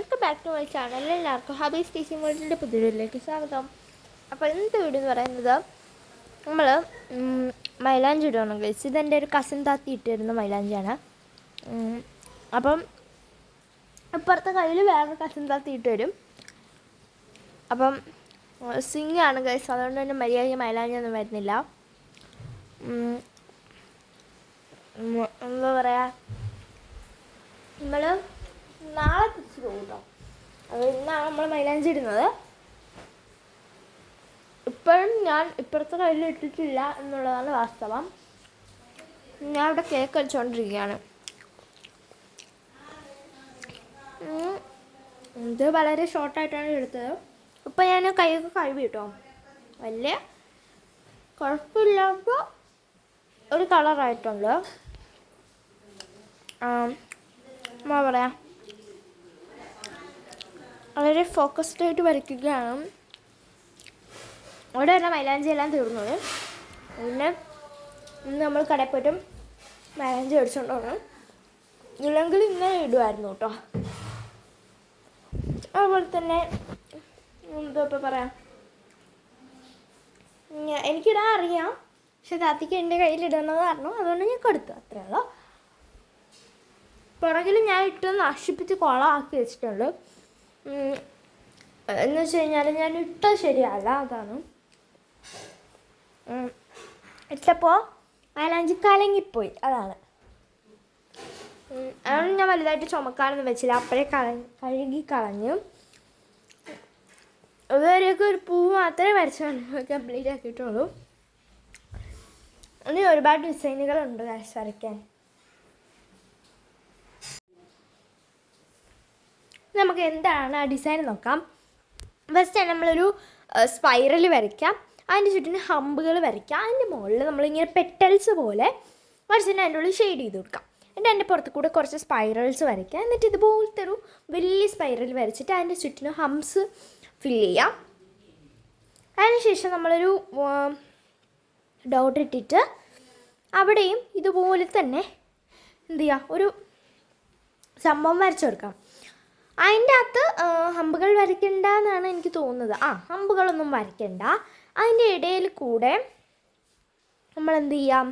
Welcome back to my channel. എല്ലാവർക്കും Habees teaching വേൾഡിന്റെ വീഡിയോയിലേക്ക് സ്വാഗതം. അപ്പോൾ ഇന്നത്തെ വീഡിയോ എന്ന് പറയുന്നത് നമ്മൾ മൈലാഞ്ചി ഇടുകയാണ് ഗൈസ് ഇതെന്റെ ഒരു കസിൻ താത്തി ഇട്ടിരുന്ന മൈലാഞ്ചിയാണ് അപ്പം ഇപ്പുറത്തെ കയ്യിൽ വേറെ കസിൻ താത്തി ഇട്ട് വരും അപ്പം സിംഗ് ആണ് ഗൈസ് അതുകൊണ്ട് തന്നെ മര്യാദയ്ക്ക് മൈലാഞ്ചി ഒന്നും വരുന്നില്ല. എന്താ പറയുക നമ്മൾ നാളെ തിരിച്ചു പോകും കേട്ടോ അത് ഇന്നാണ് നമ്മൾ മൈലാഞ്ചി ഇടുന്നത്. ഇപ്പോഴും ഞാൻ ഇപ്പുറത്തെ കയ്യിൽ ഇട്ടിട്ടില്ല എന്നുള്ളതാണ് വാസ്തവം. ഞാൻ ഇവിടെ കേക്ക് കഴിച്ചുകൊണ്ടിരിക്കുകയാണ് ഇത് വളരെ ഷോർട്ടായിട്ടാണ് എടുത്തത്. ഇപ്പം ഞാൻ കൈയൊക്കെ കഴുകി കേട്ടോ വലിയ കുഴപ്പമില്ലാത്ത ഒരു കളറായിട്ടുണ്ട് എന്താ പറയാ? വളരെ ഫോക്കസ്ഡ് ആയിട്ട് വരയ്ക്കുകയാണ്. അവിടെ തന്നെ മൈലാഞ്ചി എല്ലാം തീർന്നത് പിന്നെ ഇന്ന് നമ്മൾ കടയിൽ പോയിട്ടും മൈലാഞ്ചി അടിച്ചുകൊണ്ട് വന്നു ഇല്ലെങ്കിൽ ഇന്ന് ഇടുമായിരുന്നു കേട്ടോ. അതുപോലെ തന്നെ എന്താ ഇപ്പം പറയാം? എനിക്കിടാൻ അറിയാം. പക്ഷെ താത്തിക്ക് എന്റെ കയ്യിലിടുന്നത് കാരണം അതുകൊണ്ട് ഞാൻ കൊടുത്തു. അത്രേ ഉള്ളൂ. പുറകിൽ ഞാൻ ഇട്ട് നശിപ്പിച്ച് കുളമാക്കി വെച്ചിട്ടുണ്ട്. ഉം, എന്ന് വെച്ച് കഴിഞ്ഞാൽ ഞാൻ ഇട്ട ശരിയല്ല അതാണ്. ഇട്ടപ്പോ മൈലാഞ്ചി കലങ്ങിപ്പോയി അതാണ്. അതാണ് ഞാൻ വലുതായിട്ട് ചുമക്കാനൊന്നും വെച്ചില്ല അപ്പോഴേ കളഞ്ഞ് കഴുകി കളഞ്ഞു. ഇതുവരെയൊക്കെ ഒരു പൂ മാത്രമേ വരച്ചു കംപ്ലീറ്റ് ആക്കിയിട്ടുള്ളൂ. ഇനി ഒരുപാട് ഡിസൈനുകളുണ്ട് വരയ്ക്കാൻ. നമുക്ക് എന്താണ് ആ ഡിസൈൻ നോക്കാം. ഫസ്റ്റ് നമ്മളൊരു സ്പൈറൽ വരയ്ക്കാം. അതിന്റെ ചുറ്റിന് ഹമ്പുകൾ വരയ്ക്കാം. അതിന്റെ മുകളിൽ നമ്മളിങ്ങനെ പെറ്റൽസ് പോലെ വരച്ചിട്ട് അതിന്റെ ഉള്ളിൽ ഷെയ്ഡ് ചെയ്ത് കൊടുക്കാം. എന്നിട്ട് അതിന്റെ പുറത്ത് കൂടെ കുറച്ച് സ്പൈറൽസ് വരയ്ക്കാം. എന്നിട്ട് ഇതുപോലത്തെ ഒരു വലിയ സ്പൈറൽ വരച്ചിട്ട് അതിന്റെ ചുറ്റിന് ഹംസ് ഫില്ല് ചെയ്യാം. അതിനുശേഷം നമ്മളൊരു ഡോട്ട് ഇട്ടിട്ട് അവിടെയും ഇതുപോലെ തന്നെ എന്ത് ചെയ്യുക ഒരു സംഭവം വരച്ചു കൊടുക്കാം. അതിന്റെ അകത്ത് ഹമ്പുകൾ വരയ്ക്കണ്ട എന്നാണ് എനിക്ക് തോന്നുന്നത്. ആ ഹമ്പുകളൊന്നും വരയ്ക്കണ്ട. അതിന്റെ ഇടയിൽ കൂടെ നമ്മൾ എന്ത് ചെയ്യാം?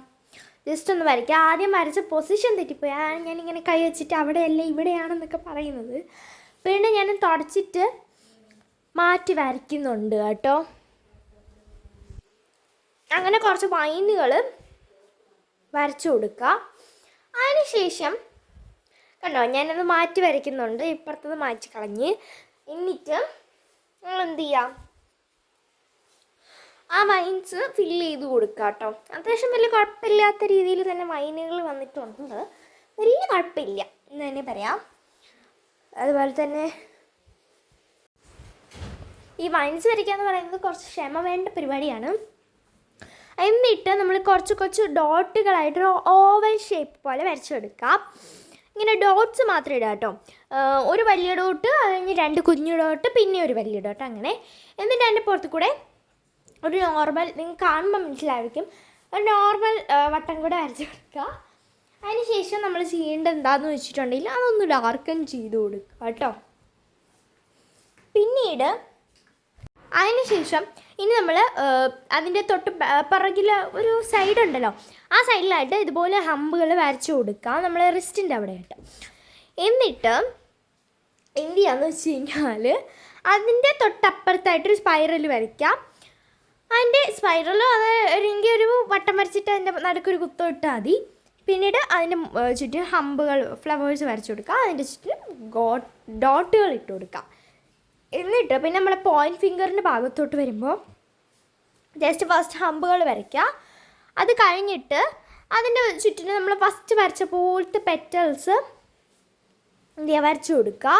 ജസ്റ്റ് ഒന്ന് വരയ്ക്കുക ആദ്യം വരച്ച പൊസിഷൻ തെറ്റിപ്പോയി. ഞാൻ ഞാനിങ്ങനെ കൈ വെച്ചിട്ട് അവിടെയല്ല ഇവിടെയാണെന്നൊക്കെ പറയുന്നത്. പിന്നെ ഞാൻ തുടച്ചിട്ട് മാറ്റി വരയ്ക്കുന്നുണ്ട് കേട്ടോ. അങ്ങനെ കുറച്ച് വൈനുകൾ വരച്ചു കൊടുക്കുക അതിനുശേഷം കണ്ടോ ഞാനത് മാറ്റി വരയ്ക്കുന്നുണ്ട് ഇപ്പുറത്തത് മാറ്റി കളഞ്ഞ്. എന്നിട്ട് നമ്മൾ എന്ത് ചെയ്യാം? ആ വൈൻസ് ഫില്ല് ചെയ്ത് കൊടുക്കുക കേട്ടോ അത്യാവശ്യം വലിയ കുഴപ്പമില്ലാത്ത രീതിയിൽ തന്നെ വൈനുകൾ വന്നിട്ടുണ്ട്. വലിയ കുഴപ്പമില്ല. എന്ന് തന്നെ പറയാം. അതുപോലെ തന്നെ ഈ വൈൻസ് വരയ്ക്കുക എന്ന് പറയുന്നത് കുറച്ച് ക്ഷമ വേണ്ട പരിപാടിയാണ്. എന്നിട്ട് നമ്മൾ കുറച്ച് കുറച്ച് ഡോട്ടുകളായിട്ട് ഓവൽ ഷേപ്പ് പോലെ വരച്ചെടുക്കാം. ഇങ്ങനെ ഡോട്ട്സ് മാത്രം ഇടുക കേട്ടോ. ഒരു വലിയ ഡോട്ട് കഴിഞ്ഞ് രണ്ട് കുഞ്ഞു ഡോട്ട് പിന്നെ ഒരു വലിയ ഡോട്ട് അങ്ങനെ. എന്നിട്ട് അതിന്റെ പുറത്ത് കൂടെ ഒരു നോർമൽ നിങ്ങൾക്ക് കാണുമ്പോൾ മനസ്സിലായിരിക്കും. ഒരു നോർമൽ വട്ടം കൂടെ വരച്ച് കൊടുക്കുക. അതിന് ശേഷം നമ്മൾ ചെയ്യേണ്ടത് എന്താണെന്ന് വെച്ചിട്ടുണ്ടെങ്കിൽ അതൊന്ന് ഡാർക്കൻ ചെയ്ത് കൊടുക്കുക കേട്ടോ. പിന്നീട് അതിനുശേഷം ഇനി നമ്മൾ അതിന്റെ തൊട്ട് പിറകിൽ ഒരു സൈഡ് ഉണ്ടല്ലോ. ആ സൈഡിലായിട്ട് ഇതുപോലെ ഹമ്പുകൾ വരച്ചു കൊടുക്കുക നമ്മൾ റിസ്റ്റിന്റെ അവിടെ ആയിട്ട് എന്നിട്ട് എന്ത് ചെയ്യാന്ന് വെച്ച് കഴിഞ്ഞാൽ അതിന്റെ തൊട്ടപ്പുറത്തായിട്ടൊരു സ്പൈറൽ വരയ്ക്കാം. അതിന്റെ സ്പൈറലോ അത് അല്ലെങ്കിൽ ഒരു വട്ടം വരച്ചിട്ട് അതിന്റെ നടുക്കൊരു കുത്തം ഇട്ടാൽ മതി. പിന്നീട് അതിന്റെ ചുറ്റും ഹമ്പുകൾ ഫ്ലവേഴ്സ് വരച്ചു കൊടുക്കുക അതിന്റെ ചുറ്റും ഡോട്ടുകൾ ഇട്ട് കൊടുക്കുക എന്നിട്ട് പിന്നെ നമ്മളെ പോയിന്റ് ഫിംഗറിന്റെ ഭാഗത്തോട്ട് വരുമ്പോൾ ജസ്റ്റ് ഫസ്റ്റ് ഹമ്പുകൾ വരയ്ക്കുക അത് കഴിഞ്ഞിട്ട് അതിന്റെ ചുറ്റിന് നമ്മൾ ഫസ്റ്റ് വരച്ച പോലത്തെ പെറ്റൽസ് എന്ത് ചെയ്യുക വരച്ചു കൊടുക്കുക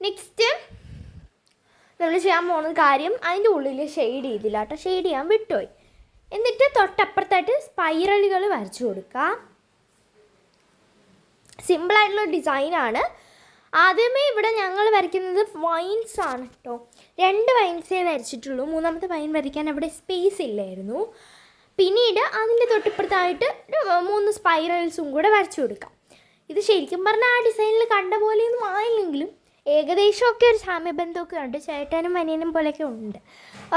നെക്സ്റ്റ് നമ്മൾ ചെയ്യാൻ പോകുന്ന കാര്യം അതിന്റെ ഉള്ളിൽ ഷെയ്ഡ് ചെയ്തില്ല കേട്ടോ ഷെയ്ഡ് ചെയ്യാൻ വിട്ടുപോയി. എന്നിട്ട് തൊട്ടപ്പുറത്തായിട്ട് സ്പൈറലുകൾ വരച്ചു കൊടുക്കുക സിമ്പിളായിട്ടുള്ള ഡിസൈനാണ് ആദ്യമേ ഇവിടെ ഞങ്ങൾ വരയ്ക്കുന്നത് വൈൻസ് ആണ് കേട്ടോ രണ്ട് വൈൻസേ വരച്ചിട്ടുള്ളൂ. മൂന്നാമത്തെ വൈൻ വരയ്ക്കാൻ അവിടെ സ്പേസ് ഇല്ലായിരുന്നു. പിന്നീട് അതിന്റെ തൊട്ടിപ്പുറത്തായിട്ട് മൂന്ന് സ്പൈറൽസും കൂടെ വരച്ചു കൊടുക്കാം. ഇത് ശരിക്കും പറഞ്ഞാൽ ആ ഡിസൈനിൽ കണ്ട പോലെയൊന്നും ആയില്ലെങ്കിലും ഏകദേശമൊക്കെ ഒരു സാമ്യബന്ധമൊക്കെ ഉണ്ട്. ചേട്ടനും അനിയനും പോലെയൊക്കെ ഉണ്ട്.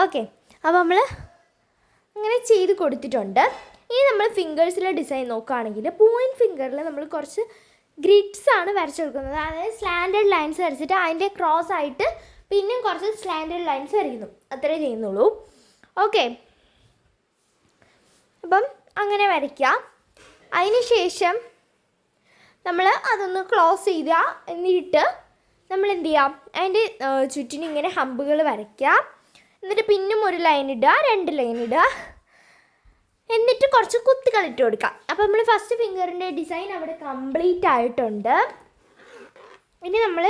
ഓക്കെ അപ്പോൾ നമ്മൾ അങ്ങനെ ചെയ്ത് കൊടുത്തിട്ടുണ്ട്. ഇനി നമ്മൾ ഫിംഗേഴ്സിലെ ഡിസൈൻ നോക്കുകയാണെങ്കിൽ പോയിന്റ് ഫിംഗറിൽ നമ്മൾ കുറച്ച് ഗ്രിഡ്സ് ആണ് വരച്ചു കൊടുക്കുന്നത്. അതായത് സ്ലാൻഡേർഡ് ലൈൻസ് വരച്ചിട്ട് അതിന്റെ ക്രോസ് ആയിട്ട് പിന്നെയും കുറച്ച് സ്ലാൻഡേർഡ് ലൈൻസ് വരയ്ക്കുന്നു. അത്രേ ചെയ്യുന്നുള്ളൂ. ഓക്കെ അപ്പം അങ്ങനെ വരയ്ക്കുക. അതിന് ശേഷം നമ്മൾ അതൊന്ന് ക്ലോസ് ചെയ്യുക എന്നിട്ട് നമ്മൾ എന്ത് ചെയ്യാം? അതിന്റെ ചുറ്റിനും ഇങ്ങനെ ഹമ്പുകൾ വരയ്ക്കുക. എന്നിട്ട് പിന്നും ഒരു ലൈൻ ഇടുക രണ്ട് ലൈൻ ഇടുക. എന്നിട്ട് കുറച്ച് കുത്തുകൾ ഇട്ട് കൊടുക്കാം. അപ്പോൾ നമ്മൾ ഫസ്റ്റ് ഫിംഗറിന്റെ ഡിസൈൻ അവിടെ കംപ്ലീറ്റ് ആയിട്ടുണ്ട്. ഇനി നമ്മൾ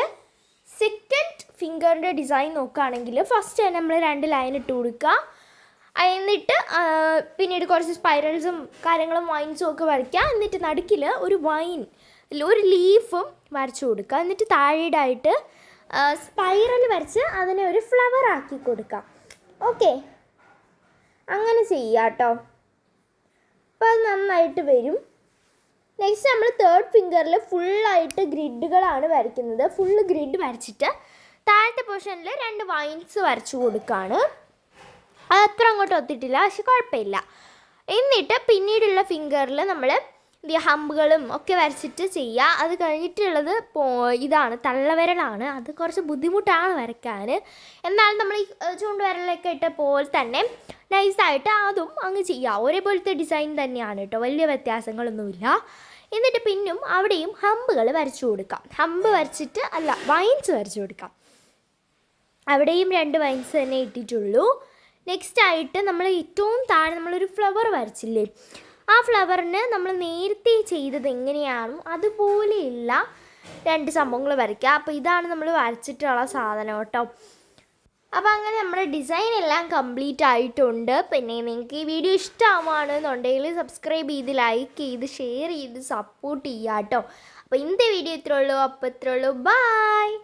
സെക്കൻഡ് ഫിംഗറിന്റെ ഡിസൈൻ നോക്കുകയാണെങ്കിൽ ഫസ്റ്റ് തന്നെ നമ്മൾ രണ്ട് ലൈൻ ഇട്ട് കൊടുക്കുക. എന്നിട്ട് പിന്നീട് കുറച്ച് സ്പൈറൽസും കാര്യങ്ങളും വൈൻസും ഒക്കെ വരയ്ക്കുക. എന്നിട്ട് നടുക്കിൽ ഒരു വൈൻ ഒരു ലീഫും വരച്ചു കൊടുക്കുക. എന്നിട്ട് താഴെയായിട്ട് സ്പൈറൽ വരച്ച് അതിനെ ഒരു ഫ്ലവർ ആക്കി കൊടുക്കാം ഓക്കെ അങ്ങനെ ചെയ്യാം കേട്ടോ നന്നായിട്ട് വരും. നെക്സ്റ്റ് നമ്മൾ തേർഡ് ഫിംഗറിൽ ഫുള്ളായിട്ട് ഗ്രിഡുകളാണ് വരയ്ക്കുന്നത്. ഫുള്ള് ഗ്രിഡ് വരച്ചിട്ട് താഴത്തെ പോർഷനിൽ രണ്ട് വൈൻസ് വരച്ചു കൊടുക്കുകയാണ് അത് അത്ര അങ്ങോട്ട് ഒത്തിട്ടില്ല പക്ഷെ കുഴപ്പമില്ല. എന്നിട്ട് പിന്നീടുള്ള ഫിംഗറിൽ നമ്മൾ ഹമ്പുകളും ഒക്കെ വരച്ചിട്ട് ചെയ്യുക അത് കഴിഞ്ഞിട്ടുള്ളത് ഇതാണ് തള്ളവിരലാണ്. അത് കുറച്ച് ബുദ്ധിമുട്ടാണ് വരയ്ക്കാൻ എന്നാലും നമ്മൾ ഈ ചൂണ്ട് ചൂണ്ടുവിരലൊക്കെ ഇട്ട പോലെ തന്നെ നൈസായിട്ട് അതും അങ്ങ് ചെയ്യുക ഒരേപോലത്തെ ഡിസൈൻ തന്നെയാണ് കേട്ടോ. വലിയ വ്യത്യാസങ്ങളൊന്നുമില്ല. എന്നിട്ട് പിന്നും അവിടെയും ഹമ്പുകൾ വരച്ചു കൊടുക്കാം. ഹമ്പ് വരച്ചിട്ട് അല്ല വൈൻസ് വരച്ചു കൊടുക്കാം. അവിടെയും രണ്ട് വൈൻസ് തന്നെ ഇട്ടിട്ടുള്ളൂ. നെക്സ്റ്റ് ആയിട്ട് നമ്മൾ ഏറ്റവും താഴെ നമ്മളൊരു ഫ്ലവർ വരച്ചില്ലേ? ആ ഫ്ലവറിന് നമ്മൾ നേരത്തെ ചെയ്തത് എങ്ങനെയാണോ അതുപോലെയുള്ള രണ്ട് സംഭവങ്ങൾ വരയ്ക്കുക. അപ്പോൾ ഇതാണ് നമ്മൾ വരച്ചിട്ടുള്ള സാധനം കേട്ടോ. അപ്പോൾ അങ്ങനെ നമ്മുടെ ഡിസൈൻ എല്ലാം കംപ്ലീറ്റ് ആയിട്ടുണ്ട്. പിന്നെ നിങ്ങൾക്ക് ഈ വീഡിയോ ഇഷ്ടമാണെന്നുണ്ടെങ്കിൽ സബ്സ്ക്രൈബ് ചെയ്ത് ലൈക്ക് ചെയ്ത് ഷെയർ ചെയ്ത് സപ്പോർട്ട് ചെയ്യുക കേട്ടോ. അപ്പോൾ ഇന്നത്തെ വീഡിയോ ഇത്രയുള്ളൂ അപ്പോൾ ഇത്രയുള്ളൂ ബായ്